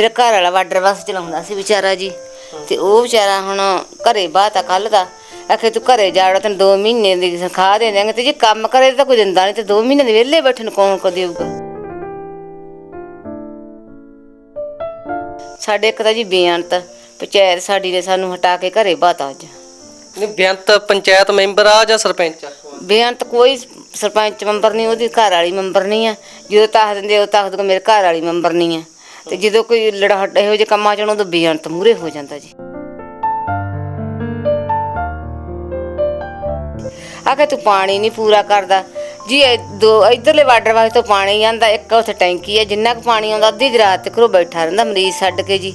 ਮੇਰਾ ਘਰ ਵਾਲਾ ਵਾਟਰ ਬੱਸ ਚਲਾਉਂਦਾ ਸੀ ਵਿਚਾਰਾ ਜੀ। ਤੇ ਉਹ ਵਿਚਾਰਾ ਹੁਣ ਘਰੇ ਬਾਤ ਕੱਲ ਦਾ। ਆਖੇ ਤੂੰ ਘਰੇ ਜਾੜਾ ਤੈਨੂੰ 2 ਮਹੀਨੇ ਦੀ ਤਨਖਾਹ ਦੇ ਦਿਆਂਗੇ ਤੇ ਜੇ ਕੰਮ ਕਰੇ ਤਾਂ ਕੋਈ ਦਿੰਦਾ ਨਹੀਂ ਤੇ 2 ਮਹੀਨੇ ਦੇ ਵਿਹਲੇ ਬੈਠਣ ਕੌਣ ਕੋ ਦੇਊਗਾ ਸਾਡੇ ਇੱਕ ਤਾਂ ਜੀ ਬੇਅੰਤ ਪੰਚਾਇਤ ਸਾਡੀ ਨੇ ਸਾਨੂੰ ਹਟਾ ਕੇ ਘਰੇ ਬਾਤਾ ਅੱਜ। ਨਹੀਂ ਬੇਅੰਤ ਪੰਚਾਇਤ ਮੈਂਬਰ ਆ ਜਾਂ ਸਰਪੰਚ? ਆ ਬੇਅੰਤ ਕੋਈ ਸਰਪੰਚ ਮੈਂਬਰ ਨਹੀਂ ਉਹਦੀ ਘਰ ਵਾਲੀ ਮੈਂਬਰ ਨਹੀਂ ਆ। ਜਦੋਂ ਤਾਖ ਦਿੰਦੇ ਉਹ ਦੋ ਮੇਰੇ ਘਰ ਵਾਲੀ ਮੈਂਬਰ ਨਹੀਂ ਆ। ਤੇ ਜਦੋਂ ਕੋਈ ਲੜਾਹਟ ਇਹੋ ਜਿਹੇ ਕੰਮਾਂ ਚ ਉਦੋਂ ਬੇਅੰਤ ਮੂਰੇ ਹੋ ਜਾਂਦਾ ਜੀ। ਆਖੇ ਤੂੰ ਪਾਣੀ ਨਹੀਂ ਪੂਰਾ ਕਰਦਾ। ਜੀ ਦੋ ਇਧਰਲੇ ਵਾਟਰ ਵਾਸਤੇ ਤੋਂ ਪਾਣੀ ਆਂਦਾ, ਇੱਕ ਉੱਥੇ ਟੈਂਕੀ ਹੈ ਜਿੰਨਾ ਕੁ ਪਾਣੀ ਆਉਂਦਾ, ਅੱਧੀ ਕੁ ਰਾਤ ਤੱਕ ਉਹ ਬੈਠਾ ਰਹਿੰਦਾ ਮਰੀਜ਼ ਛੱਡ ਕੇ ਜੀ।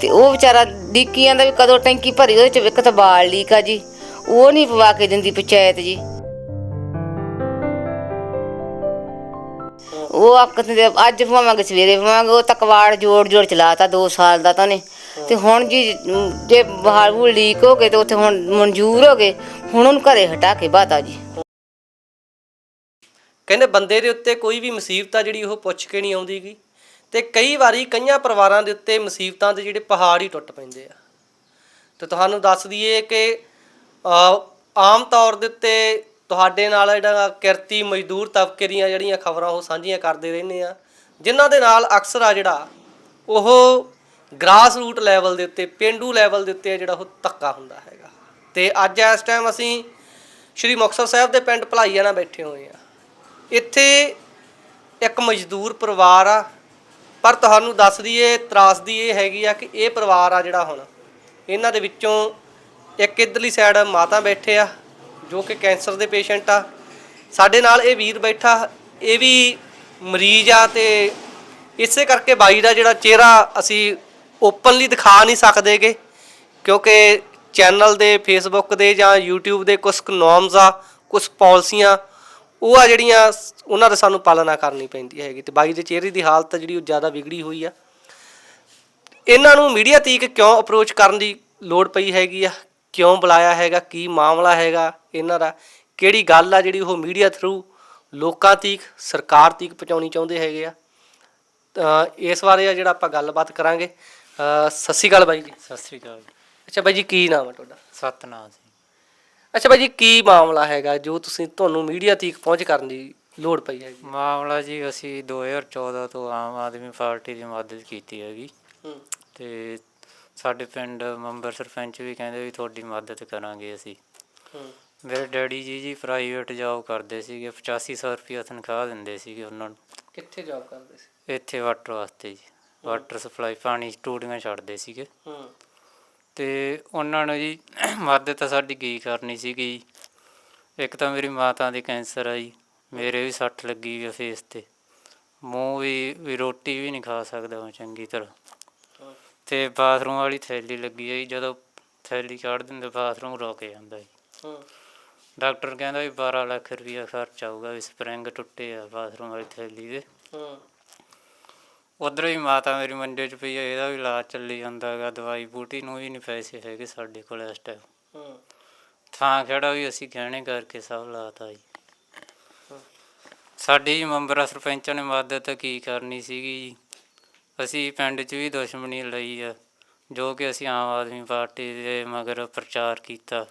ਤੇ ਉਹ ਵਿਚਾਰਾ ਡੀਕੀ ਆਂਦਾ ਵੀ ਕਦੋਂ ਟੈਂਕੀ ਭਰੀ, ਉਹਦੇ ਚ ਇੱਕ ਤਾਂ ਬਾਲ ਲੀਕ ਆ ਜੀ। ਉਹ ਨਹੀਂ ਪਵਾ ਕੇ ਦਿੰਦੀ ਪੰਚਾਇਤ ਜੀ। ਉਹ ਆਖਦੇ ਅੱਜ ਪਵਾਵਾਂਗੇ ਸਵੇਰੇ ਪਵਾਵਾਂਗੇ ਉਹ ਤਕਵਾੜ ਜੋੜ ਜੋੜ ਚਲਾਤਾ 2 ਸਾਲ ਦਾ ਤਾਂ ਨੇ ਤੇ ਹੁਣ ਜੀ ਜੇ ਬਹਾਲ ਬੂਲ ਲੀਕ ਹੋ ਗਏ ਤੇ ਉੱਥੇ ਹੁਣ ਮਨਜ਼ੂਰ ਹੋ ਗਏ, ਹੁਣ ਉਹਨੂੰ ਘਰੇ ਹਟਾ ਕੇ ਬਾਤਾ ਜੀ। ਕਹਿੰਦੇ ਬੰਦੇ ਦੇ ਉੱਤੇ ਕੋਈ ਵੀ ਮੁਸੀਬਤ ਆ ਜਿਹੜੀ ਉਹ ਪੁੱਛ ਕੇ ਨਹੀਂ ਆਉਂਦੀਗੀ। ਤੇ ਕਈ ਵਾਰੀ ਕਈਆਂ ਪਰਿਵਾਰਾਂ ਦੇ ਉੱਤੇ ਮੁਸੀਬਤਾਂ ਦੇ ਜਿਹੜੇ ਪਹਾੜ ਹੀ ਟੁੱਟ ਪੈਂਦੇ ਆ। ਤੇ ਤੁਹਾਨੂੰ ਦੱਸ ਦਈਏ ਕਿ ਆਮ ਤੌਰ ਦੇ ਉੱਤੇ ਤੁਹਾਡੇ ਨਾਲ ਜਿਹੜਾ ਕਿਰਤੀ ਮਜ਼ਦੂਰ ਤਬਕੇ ਦੀਆਂ ਜਿਹੜੀਆਂ ਖਬਰਾਂ ਉਹ ਸਾਂਝੀਆਂ ਕਰਦੇ ਰਹਿੰਦੇ ਆ ਜਿਨ੍ਹਾਂ ਦੇ ਨਾਲ ਅਕਸਰ ਆ ਜਿਹੜਾ ਉਹ ਗ੍ਰਾਸ ਰੂਟ ਲੈਵਲ ਦੇ ਉੱਤੇ, ਪਿੰਡੂ ਲੈਵਲ ਦੇ ਉੱਤੇ ਜਿਹੜਾ ਉਹ ਧੱਕਾ ਹੁੰਦਾ ਹੈਗਾ। ਤੇ ਅੱਜ ਇਸ ਟਾਈਮ ਅਸੀਂ ਸ਼੍ਰੀ ਮੁਕਤਸਰ ਸਾਹਿਬ ਦੇ ਪਿੰਡ ਭਲਾਈਆ ਨਾਲ ਬੈਠੇ ਹੋਏ ਆ ਇੱਥੇ ਇੱਕ ਮਜ਼ਦੂਰ ਪਰਿਵਾਰ ਆ। ਪਰ ਤੁਹਾਨੂੰ ਦੱਸ ਦਈਏ ਤਰਾਸਦੀ ਇਹ ਹੈਗੀ ਆ ਕਿ ਇਹ ਪਰਿਵਾਰ ਆ ਜਿਹੜਾ ਹੁਣ, ਇਹਨਾਂ ਦੇ ਵਿੱਚੋਂ ਇੱਕ ਇਧਰਲੀ ਸਾਈਡ ਮਾਤਾ ਬੈਠੇ ਆ। ਜੋ ਕਿ ਕੈਂਸਰ ਦੇ ਪੇਸ਼ੈਂਟ ਆ। ਸਾਡੇ ਨਾਲ ਇਹ ਵੀਰ ਬੈਠਾ, ਇਹ ਵੀ ਮਰੀਜ਼ ਆ ਤੇ ਇਸੇ ਕਰਕੇ ਬਾਈ ਦਾ ਜਿਹੜਾ ਚਿਹਰਾ ਅਸੀਂ ਓਪਨਲੀ ਦਿਖਾ ਨਹੀਂ ਸਕਦੇਗੇ, ਕਿਉਂਕਿ ਚੈਨਲ ਦੇ ਫੇਸਬੁੱਕ ਦੇ ਜਾਂ YouTube ਦੇ ਕੁਝ ਨੋਰਮਸ ਆ ਕੁਝ ਪਾਲਿਸੀਆਂ ਉਹ ਆ ਜਿਹੜੀਆਂ ਉਹਨਾਂ ਦਾ ਸਾਨੂੰ ਪਾਲਣਾ ਕਰਨੀ ਪੈਂਦੀ ਹੈਗੀ ਤੇ ਬਾਈ ਦੇ ਚਿਹਰੇ ਦੀ ਹਾਲਤ ਜਿਹੜੀ ਉਹ ਜ਼ਿਆਦਾ ਵਿਗੜੀ ਹੋਈ ਆ। ਇਹਨਾਂ ਨੂੰ ਮੀਡੀਆ ਤੀਕ ਕਿਉਂ ਅਪਰੋਚ ਕਰਨ ਦੀ ਲੋੜ ਪਈ ਹੈਗੀ ਆ? ਕਿਉਂ ਬੁਲਾਇਆ ਹੈਗਾ ਕੀ ਮਾਮਲਾ ਹੈਗਾ ਇਹਨਾਂ ਦਾ ਕਿਹੜੀ ਗੱਲ ਆ ਜਿਹੜੀ ਉਹ ਮੀਡੀਆ ਥਰੂ ਲੋਕਾਂ ਤੀਕ ਸਰਕਾਰ ਤੀਕ ਪਹੁੰਚਾਉਣੀ ਚਾਹੁੰਦੇ ਹੈਗੇ ਆ। ਤਾਂ ਇਸ ਬਾਰੇ ਆ ਜਿਹੜਾ ਆਪਾਂ ਗੱਲਬਾਤ ਕਰਾਂਗੇ। ਅ, ਸਤਿ ਸ਼੍ਰੀ ਅਕਾਲ ਬਾਈ ਜੀ। ਸਤਿ ਸ੍ਰੀ ਅਕਾਲ ਅੱਛਾ ਬਾਈ ਜੀ ਕੀ ਨਾਮ ਹੈ ਤੁਹਾਡਾ? ਸਤਨਾਮ ਸਿੰਘ ਅੱਛਾ ਬਾਈ ਜੀ ਕੀ ਮਾਮਲਾ ਹੈਗਾ ਜੋ ਤੁਸੀਂ ਤੁਹਾਨੂੰ ਮੀਡੀਆ ਤੀਕ ਪਹੁੰਚ ਕਰਨ ਦੀ ਲੋੜ ਪਈ ਹੈਗੀ? ਮਾਮਲਾ ਜੀ ਅਸੀਂ 2014 ਤੋਂ ਆਮ ਆਦਮੀ ਪਾਰਟੀ ਦੀ ਮਦਦ ਕੀਤੀ ਹੈਗੀ। ਹੂੰ। ਤੇ ਸਾਡੇ ਪਿੰਡ ਮੈਂਬਰ ਸਰਪੰਚ ਵੀ ਕਹਿੰਦੇ ਵੀ ਤੁਹਾਡੀ ਮਦਦ ਕਰਾਂਗੇ ਅਸੀਂ। ਹੂੰ। ਮੇਰੇ ਡੈਡੀ ਜੀ ਜੀ ਪ੍ਰਾਈਵੇਟ ਜੌਬ ਕਰਦੇ ਸੀਗੇ 8500 ਰੁਪਏ ਤਨਖਾਹ ਦਿੰਦੇ ਸੀਗੇ ਉਹਨਾਂ ਨੂੰ। ਕਿੱਥੇ ਜੌਬ ਕਰਦੇ ਸੀ? ਇੱਥੇ ਵਾਟਰ ਵਾਸਤੇ ਜੀ ਵਾਟਰ ਸਪਲਾਈ ਪਾਣੀ ਟੂਟੀਆਂ ਛੱਡਦੇ ਸੀਗੇ। ਹੂੰ। ਤੇ ਉਹਨਾਂ ਨੂੰ ਜੀ ਮਦਦ ਤਾਂ ਸਾਡੀ ਕੀ ਕਰਨੀ ਸੀਗੀ ਇੱਕ ਤਾਂ ਮੇਰੀ ਮਾਤਾ ਦੇ ਕੈਂਸਰ ਆ ਜੀ ਮੇਰੇ ਵੀ ਸੱਟ ਲੱਗੀ ਹੋਈ ਫੇਸ ਤੇ। ਮੂੰਹ ਵੀ ਵੀ ਰੋਟੀ ਵੀ ਨਹੀਂ ਖਾ ਸਕਦਾ ਮੈਂ ਚੰਗੀ ਤਰ੍ਹਾਂ। ਤੇ ਬਾਥਰੂਮ ਵਾਲੀ ਥੈਲੀ ਲੱਗੀ ਆ ਜੀ ਜਦੋਂ ਥੈਲੀ ਕੱਢ ਦਿੰਦੇ ਬਾਥਰੂਮ ਰੁਕ ਜਾਂਦਾ ਜੀ। ਹੂੰ। ਡਾਕਟਰ ਕਹਿੰਦਾ ਵੀ 12 ਲੱਖ ਰੁਪਈਆ ਖਰਚ ਆਊਗਾ ਵੀ ਸਪਰਿੰਗ ਟੁੱਟੇ ਆ ਬਾਥਰੂਮ ਵਾਲੀ ਥੈਲੀ ਦੇ। ਹੂੰ। ਉਧਰ ਹੀ ਮਾਤਾ ਮੇਰੀ ਮੰਡੇ 'ਚ ਪਈ ਆ ਇਹਦਾ ਵੀ ਇਲਾਜ ਚੱਲੀ ਜਾਂਦਾ ਹੈਗਾ ਦਵਾਈ ਬੂਟੀ ਨੂੰ ਵੀ ਨਹੀਂ ਪੈਸੇ ਹੈਗੇ ਸਾਡੇ ਕੋਲ ਇਸ ਟਾਈਮ ਹੂੰ। ਥਾਂ ਖੜਾ ਵੀ ਅਸੀਂ ਗਹਿਣੇ ਕਰਕੇ ਸਭ ਲਾਤਾ ਜੀ। ਸਾਡੀ ਜੀ ਮੈਂਬਰਾਂ ਸਰਪੰਚਾਂ ਨੇ ਮਦਦ ਕੀ ਕਰਨੀ ਸੀਗੀ ਜੀ। ਅਸੀਂ ਪਿੰਡ 'ਚ ਵੀ ਦੁਸ਼ਮਣੀ ਲਈ ਆ ਜੋ ਕਿ ਅਸੀਂ ਆਮ ਆਦਮੀ ਪਾਰਟੀ ਦੇ ਮਗਰ ਪ੍ਰਚਾਰ ਕੀਤਾ।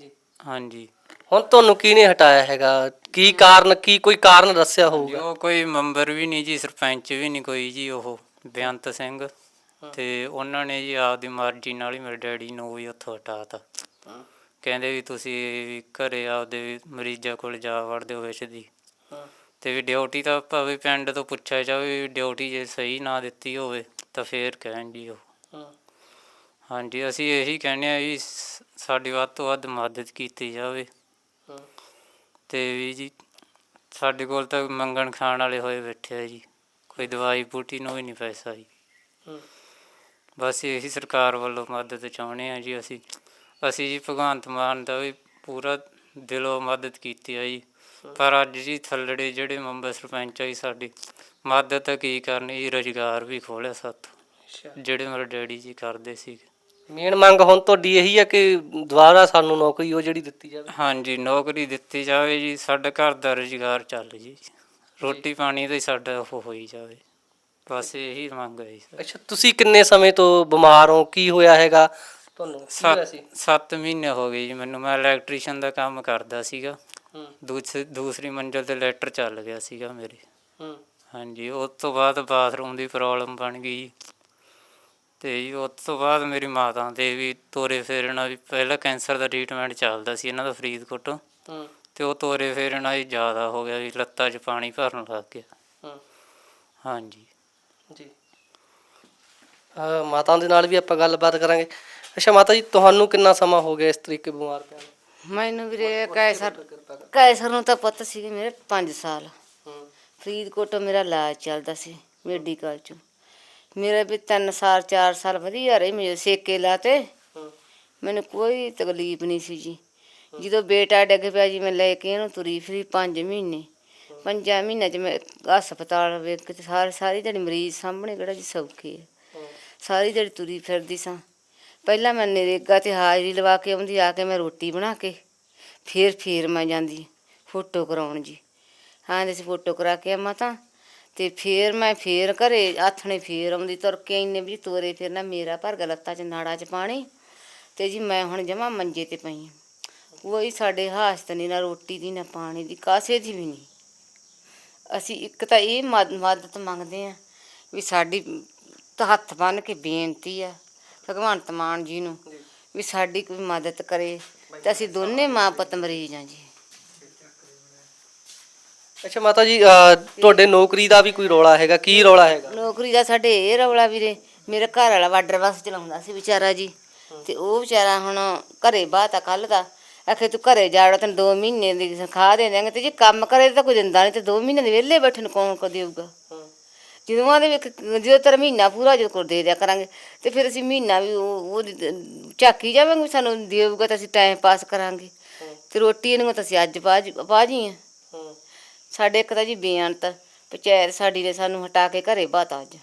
ਜੀ ਹਾਂਜੀ। ਹੁਣ ਤੁਹਾਨੂੰ ਕੀ ਨੇ ਹਟਾਇਆ ਹੈਗਾ? ਕੀ ਕਾਰਨ ਕੀ ਕੋਈ ਕਾਰਨ ਦੱਸਿਆ ਹੋਊਗਾ? ਜੋ ਕੋਈ ਮੈਂਬਰ ਵੀ ਨਹੀਂ ਜੀ ਸਰਪੰਚ ਵੀ ਨਹੀਂ ਕੋਈ ਜੀ ਉਹ ਬੇਅੰਤ ਸਿੰਘ। ਤੇ ਉਹਨਾਂ ਨੇ ਜੀ ਆਪਦੀ ਮਰਜ਼ੀ ਨਾਲ ਹੀ ਮੇਰੇ ਡੈਡੀ ਨੂੰ ਵੀ ਉੱਥੋਂ ਹਟਾਤਾ। ਕਹਿੰਦੇ ਵੀ ਤੁਸੀਂ ਵੀ ਘਰੇ ਆਪਦੇ ਮਰੀਜ਼ਾਂ ਕੋਲ ਜਾ ਵੜਦੇ ਹੋ ਵਿੱਚ ਦੀ। ਤੇ ਵੀ ਡਿਊਟੀ ਤਾਂ ਭਾਵੇਂ ਪਿੰਡ ਤੋਂ ਪੁੱਛਿਆ ਜਾਵੇ ਵੀ ਡਿਊਟੀ ਜੇ ਸਹੀ ਨਾ ਦਿੱਤੀ ਹੋਵੇ ਤਾਂ ਫੇਰ ਕਹਿਣ ਜੀ ਉਹ। ਹਾਂਜੀ ਅਸੀਂ ਇਹੀ ਕਹਿੰਦੇ ਆ ਵੀ ਸ- ਸਾਡੀ ਵੱਧ ਤੋਂ ਵੱਧ ਮਦਦ ਕੀਤੀ ਜਾਵੇ। ਤੇ ਵੀ ਜੀ ਸਾਡੇ ਕੋਲ ਤਾਂ ਮੰਗਣ ਖਾਣ ਵਾਲੇ ਹੋਏ ਬੈਠੇ ਆ ਜੀ। ਕੋਈ ਦਵਾਈ ਬੂਟੀ ਨੂੰ ਵੀ ਨਹੀਂ ਪੈਸਾ ਜੀ। ਬਸ ਇਹੀ ਸਰਕਾਰ ਵੱਲੋਂ ਮਦਦ ਚਾਹੁੰਦੇ ਆ ਜੀ ਅਸੀਂ। ਅਸੀਂ ਜੀ ਭਗਵੰਤ ਮਾਨ ਦਾ ਵੀ ਪੂਰਾ ਦਿਲੋਂ ਮਦਦ ਕੀਤੀ ਆ ਜੀ। ਪਰ ਅੱਜ ਜੀ ਥੱਲੜੇ ਜਿਹੜੇ ਮੈਂਬਰ ਸਰਪੰਚ ਆ ਜੀ ਸਾਡੀ ਮਦਦ ਕੀ ਕਰਨੀ ਜੀ ਰੁਜ਼ਗਾਰ ਵੀ ਖੋਲਿਆ ਸਾਥੋਂ ਜਿਹੜੇ ਮੇਰੇ ਡੈਡੀ ਜੀ ਕਰਦੇ ਸੀ ਮੇਨ ਮੰਗ ਹੁਣ ਤੁਹਾਡੀ ਇਹੀ ਹੈ ਕਿ ਦੁਬਾਰਾ ਸਾਨੂੰ ਨੌਕਰੀ ਉਹ ਜਿਹੜੀ ਦਿੱਤੀ ਜਾਵੇ? ਹਾਂਜੀ ਨੌਕਰੀ ਦਿੱਤੀ ਜਾਵੇ ਜੀ ਸਾਡਾ ਘਰ ਦਾ ਰੁਜ਼ਗਾਰ ਚੱਲ ਜੀ ਰੋਟੀ ਪਾਣੀ ਦਾ ਹੀ ਸਾਡਾ ਉਹ ਹੋਈ ਜਾਵੇ ਬਸ ਇਹੀ ਮੰਗ ਹੈ ਜੀ ਸਰ ਅੱਛਾ ਤੁਸੀਂ ਕਿੰਨੇ ਸਮੇਂ ਤੋਂ ਬਿਮਾਰ ਹੋ? ਕੀ ਹੋਇਆ ਹੈਗਾ? ਤੁਹਾਨੂੰ ਕੀ ਹੋਇਆ ਸੱਤ ਸੀ? ਸੱਤ ਮਹੀਨੇ ਹੋ ਗਏ ਜੀ ਮੈਨੂੰ ਮੈਂ ਇਲੈਕਟ੍ਰੀਸ਼ੀਅਨ ਦਾ ਕੰਮ ਕਰਦਾ ਸੀਗਾ। ਹੂੰ ਦੂਸਰੀ ਦੂਸਰੀ ਮੰਜ਼ਲ ਤੇ ਲੈਟਰ ਚੱਲ ਗਿਆ ਸੀਗਾ ਮੇਰੇ। ਹੂੰ। ਹਾਂਜੀ ਉਸ ਤੋਂ ਬਾਅਦ ਬਾਥਰੂਮ ਦੀ ਪ੍ਰੋਬਲਮ ਬਣ ਗਈ। ਤੇ ਜੀ ਉਸ ਤੋਂ ਬਾਅਦ ਮੇਰੀ ਮਾਤਾ ਦੇ ਵੀ ਤੋਰੇ ਫੇਰਨਾ ਵੀ ਪਹਿਲਾਂ ਕੈਂਸਰ ਦਾ ਟ੍ਰੀਟਮੈਂਟ ਚੱਲਦਾ ਸੀ ਇਹਨਾਂ ਦਾ ਫਰੀਦਕੋਟ। ਹੂੰ। ਤੇ ਉਹ ਤੋਰੇ ਫੇਰਨਾ ਹੀ ਜ਼ਿਆਦਾ ਹੋ ਗਿਆ ਵੀ ਲੱਤਾਂ 'ਚ ਪਾਣੀ ਭਰਨ ਲੱਗ ਗਿਆ। ਹੂੰ। ਹਾਂਜੀ। ਜੀ। ਮਾਤਾ ਦੇ ਨਾਲ ਵੀ ਆਪਾਂ ਗੱਲਬਾਤ ਕਰਾਂਗੇ। ਅੱਛਾ ਮਾਤਾ ਜੀ ਤੁਹਾਨੂੰ ਕਿੰਨਾ ਸਮਾਂ ਹੋ ਗਿਆ ਇਸ ਤਰੀਕੇ ਬਿਮਾਰ ਪਿਆ ਨੂੰ? ਮੈਨੂੰ ਵੀਰੇ ਕੈਸਰ ਕੈਸਰ ਨੂੰ ਤਾਂ ਪਤਾ ਸੀ ਕਿ ਮੇਰੇ 5 ਸਾਲ। ਹੂੰ। ਫਰੀਦਕੋਟ ਮੇਰਾ ਇਲਾਜ ਚੱਲਦਾ ਸੀ ਮੈਡੀਕਲ ਚ। ਮੇਰੇ ਵੀ 3 ਸਾਲ 4 ਸਾਲ ਵਧੀਆ ਰਹੇ ਮੇਰੇ ਸੇਕੇ ਲਾਤੇ ਮੈਨੂੰ ਕੋਈ ਤਕਲੀਫ ਨਹੀਂ ਸੀ ਜੀ। ਜਦੋਂ ਬੇਟਾ ਡਿੱਗ ਪਿਆ ਜੀ ਮੈਂ ਲੈ ਕੇ ਇਹਨੂੰ ਤੁਰੀ ਫਿਰੀ 5 ਮਹੀਨੇ। ਪੰਜਾਂ ਮਹੀਨਿਆਂ ਚ ਮੈਂ ਹਸਪਤਾਲ ਵੇਖ ਕੇ ਸਾਰੀ ਸਾਰੀ ਦਿਹਾੜੀ ਮਰੀਜ਼ ਸਾਹਮਣੇ ਕਿਹੜਾ ਜੀ ਸੌਖੇ ਹੂੰ। ਸਾਰੀ ਦਿਹਾੜੀ ਤੁਰੀ ਫਿਰਦੀ ਸਾਂ। ਪਹਿਲਾਂ ਮੈਂ ਨਰੇਗਾ ਤੇ ਹਾਜ਼ਰੀ ਲਵਾ ਕੇ ਆਉਂਦੀ, ਆ ਕੇ ਮੈਂ ਰੋਟੀ ਬਣਾ ਕੇ, ਫਿਰ, ਫੇਰ ਮੈਂ ਜਾਂਦੀ, ਫੋਟੋ ਕਰਾਉਣ ਜੀ। ਹਾਂ ਦੇ ਫੋਟੋ ਕਰਾ ਕੇ ਆਵਾਂ ਤਾਂ, ਤੇ ਫੇਰ ਮੈਂ ਫੇਰ ਘਰੇ ਆਥਣੇ ਫੇਰ ਆਉਂਦੀ, ਤੁਰ ਕੇ ਇੰਨੇ ਵੀ ਤੋਰੇ ਫਿਰ ਨਾ ਮੇਰਾ ਭਰ ਗਿਆ ਲੱਤਾਂ 'ਚ ਨਾੜਾ 'ਚ ਪਾਣੀ, ਤੇ ਜੀ ਮੈਂ ਹੁਣ ਜਮਾ ਮੰਜੇ ਤੇ ਪਈ ਹਾਂ। ਕੋਈ ਸਾਡੇ ਹਾਸਤ ਨਹੀਂ ਨਾ ਰੋਟੀ ਦੀ, ਨਾ ਪਾਣੀ ਦੀ, ਕਾਸੇ ਦੀ ਵੀ ਨਹੀਂ ਅਸੀਂ ਇੱਕ ਤਾਂ ਇਹ ਮਦ- ਮਦਦ ਮੰਗਦੇ ਆ ਵੀ ਸਾਡੀ ਹੱਥ ਬੰਨ ਕੇ ਬੇਨਤੀ ਆ ਭਗਵੰਤ ਮਾਨ ਜੀ ਨੂੰ ਵੀ ਸਾਡੀ ਕੋਈ ਮਦਦ ਕਰੇ ਤੇ ਅਸੀਂ ਦੋਨੇ ਮਾਂ ਪੁੱਤ ਮਰੀਜ਼ ਆ ਜੀ। ਅੱਛਾ ਮਾਤਾ ਜੀ ਅਹ ਤੁਹਾਡੇ ਨੌਕਰੀ ਦਾ ਵੀ ਕੋਈ ਰੋਲਾ ਹੈਗਾ? ਕੀ ਰੋਲਾ ਹੈਗਾ? ਨੌਕਰੀ ਦਾ ਸਾਡੇ ਇਹ ਰੌਲਾ ਵੀਰੇ ਮੇਰੇ ਘਰ ਵਾਲਾ ਵਾਟਰ ਬੱਸ ਚਲਾਉਂਦਾ ਸੀ ਵਿਚਾਰਾ ਜੀ। ਤੇ ਉਹ ਵਿਚਾਰਾ ਹੁਣ ਘਰੇ ਬਾਤ ਆ ਕੱਲ ਦਾ ਆਖੇ ਤੂੰ ਘਰੇ ਜਾੜਾ ਤੈਨੂੰ 2 ਮਹੀਨੇ ਦੀ ਤਨਖਾਹ ਦੇ ਦਿਆਂਗੇ ਤੇ ਜੇ ਕੰਮ ਕਰੇ ਤਾਂ ਕੋਈ ਦਿੰਦਾ ਨਹੀਂ ਤੇ 2 ਮਹੀਨੇ ਦੇ ਵਿਹਲੇ ਬੈਠੇ ਨੂੰ ਕੌਣ ਕੋ ਦੇਊਗਾ? ਜਦੋਂ ਆਦੇ ਵੀ ਜਦੋਂ ਤੇਰਾ ਮਹੀਨਾ ਪੂਰਾ ਜਦੋਂ ਕੋਲ ਦੇ ਦਿਆ ਕਰਾਂਗੇ ਤੇ ਫਿਰ ਅਸੀਂ ਮਹੀਨਾ ਵੀ ਉਹ ਉਹਦੀ ਝਾਕੀ ਜਾਵਾਂਗੇ ਵੀ ਸਾਨੂੰ ਦੇਊਗਾ ਤਾਂ ਅਸੀਂ ਟਾਈਮ ਪਾਸ ਕਰਾਂਗੇ। ਤੇ ਰੋਟੀ ਇਹਨੂੰ ਤਾਂ ਅਸੀਂ ਅੱਜ ਪਾ ਪਾ ਜੀ ਆ। ਸਾਡੇ ਇੱਕ ਤਾਂ ਜੀ ਬੇਅੰਤ ਪੰਚਾਇਤ ਸਾਡੀ ਨੇ ਸਾਨੂੰ ਹਟਾ ਕੇ ਘਰੇ ਬਾਤਾ ਅੱਜ।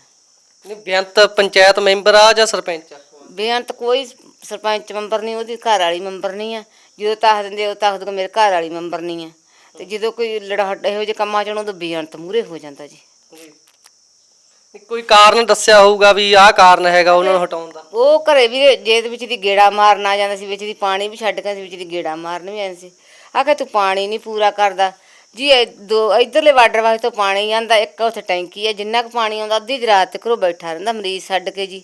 ਨਹੀਂ ਬੇਅੰਤ ਪੰਚਾਇਤ ਮੈਂਬਰ ਆ ਜਾਂ ਸਰਪੰਚ? ਆ ਬੇਅੰਤ ਕੋਈ ਸਰਪੰਚ ਮੈਂਬਰ ਨਹੀਂ ਉਹਦੀ ਘਰ ਵਾਲੀ ਮੈਂਬਰ ਨਹੀਂ ਆ। ਜਦੋਂ ਤਾਖ ਦਿੰਦੇ ਉਹ ਤਾਖ ਦੋ ਮੇਰੇ ਘਰ ਵਾਲੀ ਮੈਂਬਰ ਨਹੀਂ ਆ। ਤੇ ਜਦੋਂ ਕੋਈ ਲੜਾਹਟ ਇਹੋ ਜਿਹੇ ਕੰਮਾਂ ਚ ਉਦੋਂ ਬੇਅੰਤ ਮੂਰੇ ਹੋ ਜਾਂਦਾ ਜੀ। ਕੋਈ ਕਾਰਨ ਦੱਸਿਆ ਹੋਊਗਾ ਵੀ ਆਹ ਕਾਰਨ ਹੈਗਾ ਉਹਨਾਂ ਨੂੰ ਹਟਾਉਣ ਦਾ? ਉਹ ਘਰੇ ਵੀ ਜੇ ਦੇ ਵਿੱਚ ਦੀ ਗੇੜਾ ਮਾਰਨ ਆ ਜਾਂਦਾ ਸੀ ਵਿੱਚ ਦੀ ਪਾਣੀ ਵੀ ਛੱਡ ਕੇ ਸੀ ਵਿੱਚ ਦੀ ਗੇੜਾ ਮਾਰਨ ਵੀ ਆਉਂਦੇ ਸੀ। ਆਖੇ ਤੂੰ ਪਾਣੀ ਨਹੀਂ ਪੂਰਾ ਕਰਦਾ। ਜੀ ਇਹ ਦੋ ਇਧਰਲੇ ਵਾਟਰ ਵਾਸਤੇ ਤੋਂ ਪਾਣੀ ਆਂਦਾ ਇੱਕ ਉੱਥੇ ਟੈਂਕੀ ਹੈ ਜਿੰਨਾ ਕੁ ਪਾਣੀ ਆਉਂਦਾ ਅੱਧੀ ਰਾਤ ਤੱਕ ਉਹ ਬੈਠਾ ਰਹਿੰਦਾ ਮਰੀਜ਼ ਛੱਡ ਕੇ ਜੀ।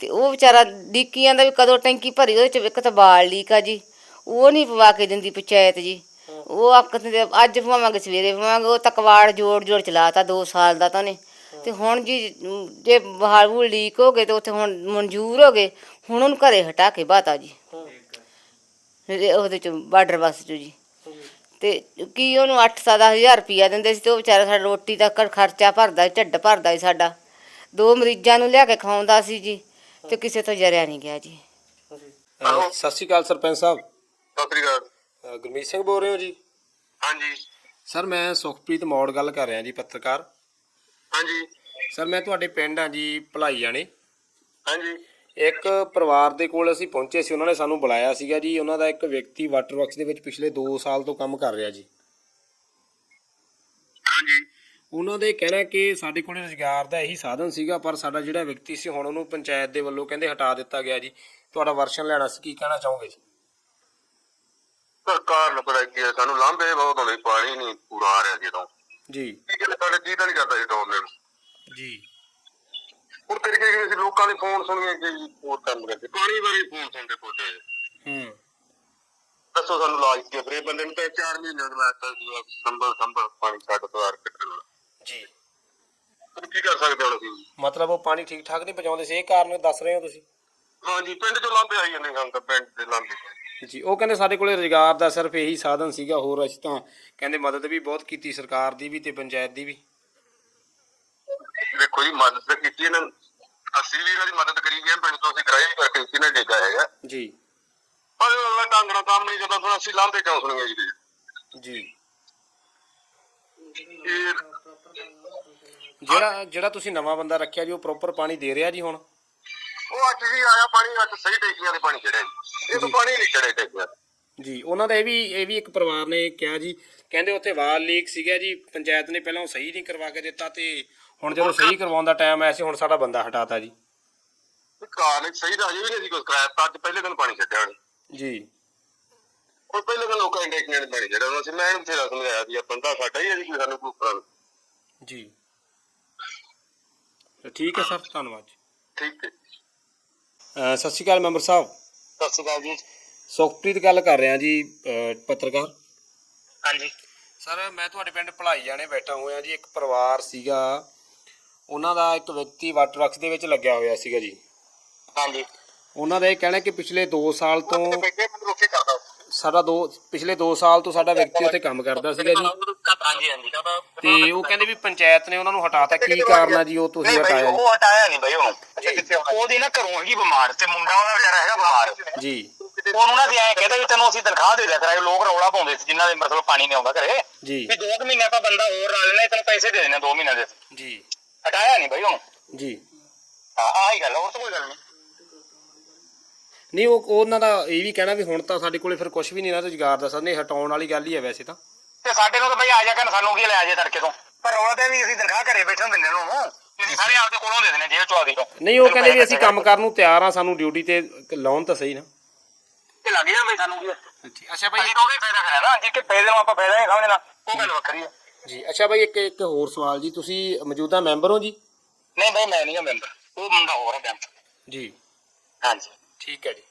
ਤੇ ਉਹ ਵਿਚਾਰਾ ਡੀਕੀ ਜਾਂਦਾ ਵੀ ਕਦੋਂ ਟੈਂਕੀ ਭਰੀ ਉਹਦੇ ਚ ਇੱਕ ਤਾਂ ਬਾਲ ਲੀਕ ਆ ਜੀ। ਉਹ ਨਹੀਂ ਪਵਾ ਕੇ ਦਿੰਦੀ ਪੰਚਾਇਤ ਜੀ। ਉਹ ਆਖਦੇ ਅੱਜ ਪਵਾਵਾਂਗੇ ਸਵੇਰੇ ਪਵਾਵਾਂਗੇ ਉਹ ਤਕਵਾੜ ਜੋੜ ਜੋੜ ਚਲਾਤਾ 2 ਸਾਲ ਦਾ ਤਾਂ ਨੇ ਤੇ ਹੁਣ ਜੀ ਜੇ ਬਹਾਲ ਲੀਕ ਹੋ ਗਏ ਤੇ ਉੱਥੇ ਹੁਣ ਮਨਜ਼ੂਰ ਹੋ ਗਏ ਹੁਣ ਉਹਨੂੰ ਘਰੇ ਹਟਾ ਕੇ ਬਾਤਾ ਜੀ। ਇਹ ਉਹਦੇ ਚ ਬਾਰਡਰ ਬੱਸ ਚ ਜੀ। ਤੇ ਕੀ ਉਹਨੂੰ 8-7 ਹਜ਼ਾਰ ਰੁਪਈਆ ਦਿੰਦੇ ਸੀ ਤੇ ਉਹ ਵਿਚਾਰਾ ਸਾਡਾ ਰੋਟੀ ਦਾ ਘਰ ਖਰਚਾ ਭਰਦਾ ਢਿੱਡ ਭਰਦਾ ਸੀ ਸਾਡਾ। ਦੋ ਮਰੀਜ਼ਾਂ ਨੂੰ ਲਿਆ ਕੇ ਖਵਾਉਂਦਾ ਸੀ ਜੀ ਤੇ ਕਿਸੇ ਤੋਂ ਜਰਿਆ ਨਹੀਂ ਗਿਆ ਜੀ। ਅਹ ਸਤਿ ਸ਼੍ਰੀ ਅਕਾਲ ਸਰਪੰਚ ਸਾਹਿਬ। ਸਤਿ ਸ੍ਰੀ ਅਕਾਲ। ਅਹ ਗੁਰਮੀਤ ਸਿੰਘ ਬੋਲ ਰਹੇ ਹੋ ਜੀ? ਹਾਂਜੀ। ਸਰ ਮੈਂ ਸੁਖਪ੍ਰੀਤ ਮੌੜ ਗੱਲ ਕਰ ਰਿਹਾ ਜੀ ਪੱਤਰਕਾਰ। ਹਾਂਜੀ। ਸਰ ਮੈਂ ਤੁਹਾਡੇ ਪਿੰਡ ਆ ਜੀ ਭਲਾਈ ਜਾਣੇ ਹਾਂਜੀ। ਇੱਕ ਪਰਿਵਾਰ ਦੇ ਕੋਲ ਅਸੀਂ ਪਹੁੰਚੇ ਸੀ ਉਹਨਾਂ ਨੇ ਸਾਨੂੰ ਬੁਲਾਇਆ ਸੀਗਾ ਜੀ। ਉਹਨਾਂ ਦਾ ਇੱਕ ਵਿਅਕਤੀ ਵਾਟਰ ਵਰਕਸ ਦੇ ਵਿੱਚ ਪਿਛਲੇ 2 ਸਾਲ ਤੋਂ ਕੰਮ ਕਰ ਰਿਹਾ ਜੀ। ਹਾਂਜੀ। ਉਹਨਾਂ ਦੇ ਕਹਿਣਾ ਕਿ ਸਾਡੇ ਕੋਲ ਰੁਜ਼ਗਾਰ ਦਾ ਇਹੀ ਸਾਧਨ ਸੀਗਾ ਪਰ ਸਾਡਾ ਜਿਹੜਾ ਵਿਅਕਤੀ ਸੀ ਹੁਣ ਉਹਨੂੰ ਪੰਚਾਇਤ ਦੇ ਵੱਲੋਂ ਕਹਿੰਦੇ ਹਟਾ ਦਿੱਤਾ ਗਿਆ ਜੀ। ਤੁਹਾਡਾ ਵਰਸ਼ਨ ਲੈਣਾ ਸੀ ਕੀ ਕਹਿਣਾ ਚਾਹੋਗੇ ਜੀ? ਸਰਕਾਰ ਨੂੰ ਪਤਾ ਕੀ ਹੈ ਸਾਨੂੰ ਲਾਂਭੇ ਬਹੁਤ ਆਉਂਦੇ ਪਾਣੀ ਨਹੀਂ ਪੂਰਾ ਆ ਰਿਹਾ ਜਦੋਂ। ਜੀ। ਗੱਲ ਸਾਡੇ ਤਾਂ ਨਹੀਂ ਕਰਦਾ ਜੀ ਟੋਲਨੇ ਨੂੰ ਜੀ। ਹੁਣ ਤੇਰੇ ਕੀ ਅਸੀਂ ਲੋਕਾਂ ਦੇ ਫੋਨ ਸੁਣੀਏ ਕਿ ਜੀ ਹੋਰ ਕੰਮ ਕਰਦੇ? ਪਾਣੀ ਬਾਰੇ ਫੋਨ ਸੁਣਦੇ ਪੋਤੇ ਹੂੰ। ਦੱਸੋ ਸਾਨੂੰ ਲਾਜ ਕੀ ਫਰੇ? ਬੰਦੇ ਨੂੰ ਤਾਂ 4 ਮਹੀਨੇ ਦਾ ਵਾਸਤਾ ਸੰਭਲ ਸੰਭਲ ਪਾਣੀ ਛੱਡ ਤੋਂ ਆਰ ਕੱਟਣ ਵਾਲਾ। ਜੀ। ਫਿਰ ਕੀ ਕਰ ਸਕਦੇ ਹੁਣ ਅਸੀਂ? ਮਤਲਬ ਉਹ ਪਾਣੀ ਠੀਕ ਠਾਕ ਨਹੀਂ ਪਹੁੰਚਾਉਂਦੇ ਸੀ? ਇਹ ਕਾਰਨ ਦੱਸ ਰਹੇ ਹੋ ਤੁਸੀਂ? ਹਾਂਜੀ ਪਿੰਡ ਚੋਂ ਲਾਂਭੇ ਆਈ ਜਾਂਦੇ ਹਾਂ ਤਾਂ ਪਿੰਡ ਦੇ ਲਾਂਭੇ ਜੀ ਉਹ ਕਹਿੰਦੇ ਸਾਡੇ ਕੋਲੇ ਰੁਜ਼ਗਾਰ ਦਾ ਸਿਰਫ ਇਹੀ ਸਾਧਨ ਸੀਗਾ। ਹੋਰ ਅਸੀਂ ਤਾਂ ਕਹਿੰਦੇ ਮਦਦ ਵੀ ਬਹੁਤ ਕੀਤੀ ਸਰਕਾਰ ਦੀ ਵੀ ਤੇ ਪੰਚਾਇਤ ਦੀ ਵੀ। ਦੇਖੋ ਜੀ ਮਦਦ ਤਾਂ ਕੀਤੀ ਇਹਨਾਂ। ਅਸੀਂ ਵੀ ਇਹਨਾਂ ਦੀ ਮਦਦ ਕਰੀ ਗਏ ਪਿੰਡ ਤੋਂ ਅਸੀਂ ਕਰਾਈ ਕਰਕੇ ਕਿਸੇ ਨੇ ਡੇਗਾ ਹੈਗਾ। ਜੀ। ਪਰ ਅਗਲਾ ਢੰਗ ਨਾਲ ਕੰਮ ਨਹੀਂ ਜਦੋਂ ਫਿਰ ਅਸੀਂ ਲਾਂਭੇ ਕਿਉਂ ਸੁਣੀਏ ਜੀ? ਜੀ। ਜਿਹੜਾ ਜਿਹੜਾ ਤੁਸੀਂ ਨਵਾਂ ਬੰਦਾ ਰੱਖਿਆ ਜੀ ਉਹ ਪ੍ਰੋਪਰ ਪਾਣੀ ਦੇ ਰਿਹਾ ਜੀ ਹੁਣ? ਉਹ ਅੱਜ ਵੀ ਆਇਆ ਪਾਣੀ ਅੱਜ ਸਹੀ ਟੈਕੀਆਂ ਦੇ ਪਾਣੀ ਚੜਿਆ ਜੀ। ਇਹ ਤਾਂ ਪਾਣੀ ਨਹੀਂ ਚੜਿਆ ਟੈਕੀਆਂ ਜੀ ਉਹਨਾਂ ਦਾ ਇਹ ਵੀ ਇਹ ਵੀ ਇੱਕ ਪਰਿਵਾਰ ਨੇ ਕਿਹਾ ਜੀ। ਕਹਿੰਦੇ ਉੱਥੇ ਵਾਲ ਲੀਕ ਸੀਗਾ ਜੀ ਪੰਚਾਇਤ ਨੇ ਪਹਿਲਾਂ ਉਹ ਸਹੀ ਨਹੀਂ ਕਰਵਾ ਕੇ ਦਿੱਤਾ ਤੇ ਹੁਣ ਜਦੋਂ ਸਹੀ ਕਰਵਾਉਣ ਦਾ ਟਾਈਮ ਆਇਆ ਸੀ ਹੁਣ ਸਾਡਾ ਬੰਦਾ ਹਟਾਤਾ ਜੀ। ਕਾਰਨ ਸਹੀ ਤਾਂ ਅਜੇ ਵੀ ਨਹੀਂ ਸੀ ਕੁਝ ਕਰਾਇਆ ਤਾਂ ਅੱਜ ਪਹਿਲੇ ਦਿਨ ਪਾਣੀ ਛੱਡਿਆ ਉਹਨੇ। ਜੀ। ਉਹ ਪਹਿਲੇ ਦਿਨ ਲੋਕਾਂ ਨੇ ਡੇਕਨੇ ਪਾਣੀ ਛੱਡਿਆ ਉਹਨਾਂ ਸੀ ਮੈਂ ਇਹਨੂੰ ਬਥੇਰਾ ਸਮਝਾਇਆ ਸੀ ਇਹ ਬੰਦਾ ਸਾਡਾ ਹੀ ਹੈ ਜੀ ਕੋਈ ਸਾਨੂੰ ਕੋਈ ਉਪਰਾਂ ਜੀ। ਤਾਂ ਠੀਕ ਹੈ ਸਰ ਧੰਨਵਾਦ ਜੀ। ਠੀਕ ਹੈ। ਅਹ ਸਤਿ ਸ਼੍ਰੀ ਅਕਾਲ ਮੈਂਬਰ ਸਾਹਿਬ। ਸਤਿ ਸ਼੍ਰੀ ਅਕਾਲ ਜੀ। ਸੁਖਪ੍ਰੀਤ ਗੱਲ ਕਰ ਰਿਹਾ ਜੀ ਅਹ ਪੱਤਰਕਾਰ। ਹਾਂਜੀ। ਸਰ ਮੈਂ ਤੁਹਾਡੇ ਪਿੰਡ ਭਲਾਈ ਜਾਣੇ ਬੈਠਾ ਹੋਇਆ ਜੀ ਇੱਕ ਪਰਿਵਾਰ ਸੀਗਾ। ਉਹਨਾਂ ਦਾ ਇੱਕ ਵਿਅਕਤੀ ਵਾਟਰ ਵਰਕਸ ਦੇ ਵਿੱਚ ਲੱਗਿਆ ਹੋਇਆ ਸੀਗਾ ਜੀ। ਹਾਂਜੀ। ਉਹਨਾਂ ਦਾ ਇਹ ਕਹਿਣਾ ਕਿ ਪਿਛਲੇ 2 ਸਾਲ ਤੋਂ ਬੈਠੇ ਮੈਨੂੰ ਰੋਕੇ ਕਰਦਾ ਸਾਡਾ ਦੋ ਪਿਛਲੇ 2 ਸਾਲ ਤੋਂ ਸਾਡਾ ਵਿਅਕਤੀ ਉੱਥੇ ਕੰਮ ਕਰਦਾ ਸੀਗਾ ਜੀ। ਹਾਂਜੀ ਹਾਂਜੀ। ਤੇ ਉਹ ਕਹਿੰਦੇ ਵੀ ਪੰਚਾਇਤ ਨੇ ਉਹਨਾਂ ਨੂੰ ਹਟਾਤਾ ਕੀ ਕਾਰਨ ਆ ਜੀ ਉਹ ਤੁਸੀਂ ਨਹੀਂ ਬਈ ਹਟਾਇਆ? ਜੀ ਉਹ ਹਟਾਇਆ ਨਹੀਂ ਬਈ ਉਹਨੂੰ। ਉਹਦੀ ਨਾ ਘਰੋਂ ਹੈਗੀ ਬਿਮਾਰ ਤੇ ਮੁੰਡਾ ਉਹਦਾ ਵਿਚਾਰਾ ਹੈਗਾ ਬਿਮਾਰ। ਜੀ। ਉਹਨੂੰ ਨਾ ਐਂ ਕਹਿੰਦਾ ਵੀ ਤੈਨੂੰ ਅਸੀਂ ਤਨਖਾਹ ਦੇ ਦਿਆ ਕਰਾਂਗੇ ਲੋਕ ਰੌਲਾ ਪਾਉਂਦੇ ਸੀ ਜਿਨ੍ਹਾਂ ਦੇ ਮਤਲਬ ਪਾਣੀ ਨਹੀਂ ਆਉਂਦਾ ਘਰੇ। ਜੀ। ਵੀ ਦੋ ਕੁ ਮਹੀਨਿਆਂ ਦਾ ਬੰਦਾ ਹੋਰ ਲਾ ਲੈਣਾ ਤੈਨੂੰ ਪੈਸੇ ਦੇ ਦੇਣੇ ਦੋ ਮਹੀਨਿਆਂ ਦੇ। ਜੀ। ਹਟਾਇਆ ਨਹੀਂ ਬਈ ਉਹਨੂੰ ਜੀ। ਹਾਂ ਆਹੀ ਗੱਲ ਆ, ਹੋਰ ਤਾਂ ਕੋਈ ਗੱਲ ਨਹੀਂ ਨਹੀਂ ਉਹ ਉਹਨਾਂ ਦਾ ਇਹ ਵੀ ਕਹਿਣਾ ਵੀ ਹੁਣ ਤਾਂ ਸਾਡੇ ਕੋਲੇ ਫਿਰ ਕੁਝ ਵੀ ਨਹੀਂ ਨਾ ਰੁਜ਼ਗਾਰ ਦਾ ਸਰ ਨੇ ਹਟਾਉਣ ਵਾਲੀ ਗੱਲ ਹੀ ਹੈ ਵੈਸੇ ਤਾਂ। ਤੇ ਸਾਡੇ ਨੂੰ ਤਾਂ ਬਈ ਆ ਜਾ ਕਰਨ ਸਾਨੂੰ ਕੀ ਲੈ ਆ ਜੇ ਤੜਕੇ ਤੋਂ? ਪਰ ਰੌਲਾ ਤੇ ਵੀ ਅਸੀਂ ਤਨਖਾਹ ਘਰੇ ਬੈਠੇ ਦਿੰਦੇ ਨੂੰ ਅਸੀਂ ਸਾਰੇ ਆਪਦੇ ਕੋਲੋਂ ਦੇ ਦਿੰਦੇ ਜੇਬ ਚੋਂ ਆਦੀ ਤੋਂ। ਨਹੀਂ ਉਹ ਕਹਿੰਦੇ ਵੀ ਅਸੀਂ ਕੰਮ ਕਰਨ ਨੂੰ ਤਿਆਰ ਆ ਸਾਨੂੰ ਡਿਊਟੀ ਤੇ ਲਾਉਣ ਤਾਂ ਸਹੀ ਨਾ। ਤੇ ਲੱਗ ਜਾ ਬਈ ਸਾਨੂੰ ਕੀ ਅੱਛਾ ਅਸੀਂ ਤਾਂ ਉਹਦੇ ਫਾਇਦਾ ਕਰਿਆ ਨਾ ਜੇ ਕਿ ਫਾਇਦੇ ਨੂੰ ਆਪਾਂ ਫਾਇਦਾ ਨਹੀਂ ਸਮਝਣਾ ਉਹ ਗੱਲ ਵੱਖਰੀ ਹੈ ਜੀ। ਅੱਛਾ ਬਾਈ ਇੱਕ ਇੱਕ ਹੋਰ ਸਵਾਲ ਜੀ। ਤੁਸੀਂ ਮੌਜੂਦਾ ਮੈਂਬਰ ਹੋ ਜੀ? ਨਹੀਂ ਬਈ ਮੈਂ ਨਹੀਂ ਆ ਮੈਂਬਰ। ਉਹ ਮੁੰਡਾ ਹੋਰ ਹੈ ਬੈਂਕ। ਜੀ। ਹਾਂਜੀ। ਠੀਕ ਹੈ ਜੀ।